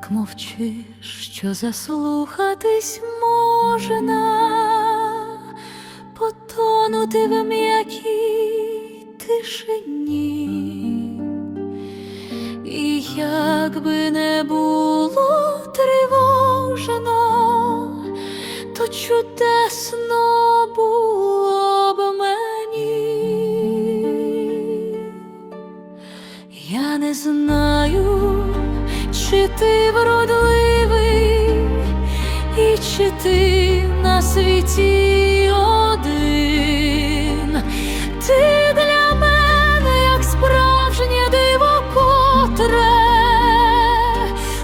так мовчиш, що заслухатись можна, потонути в м'якій тишині, і як би не було тривожно, то чудесно було б мені. Я не знаю, чи ти вродливий, і чи ти на світі один. Ти для мене, як справжнє диво, котре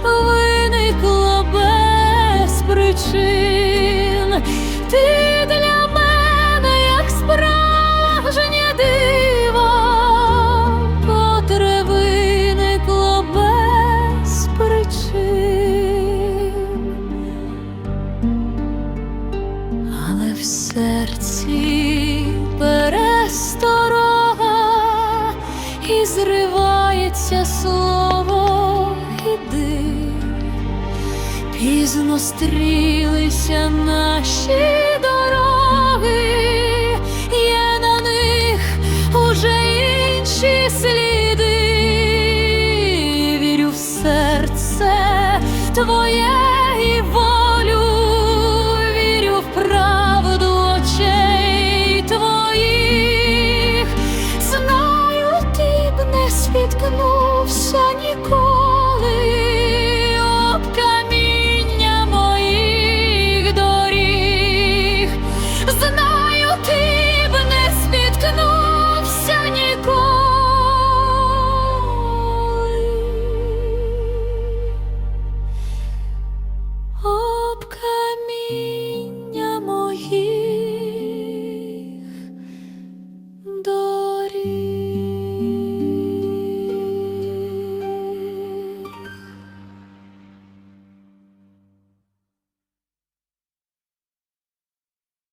виникло без причин. Ти серці пересторога і зривається слово іди. Пізно стрілися наші дороги, є на них уже інші сліди. Вірю в серце твоє спіткнувся ніколи.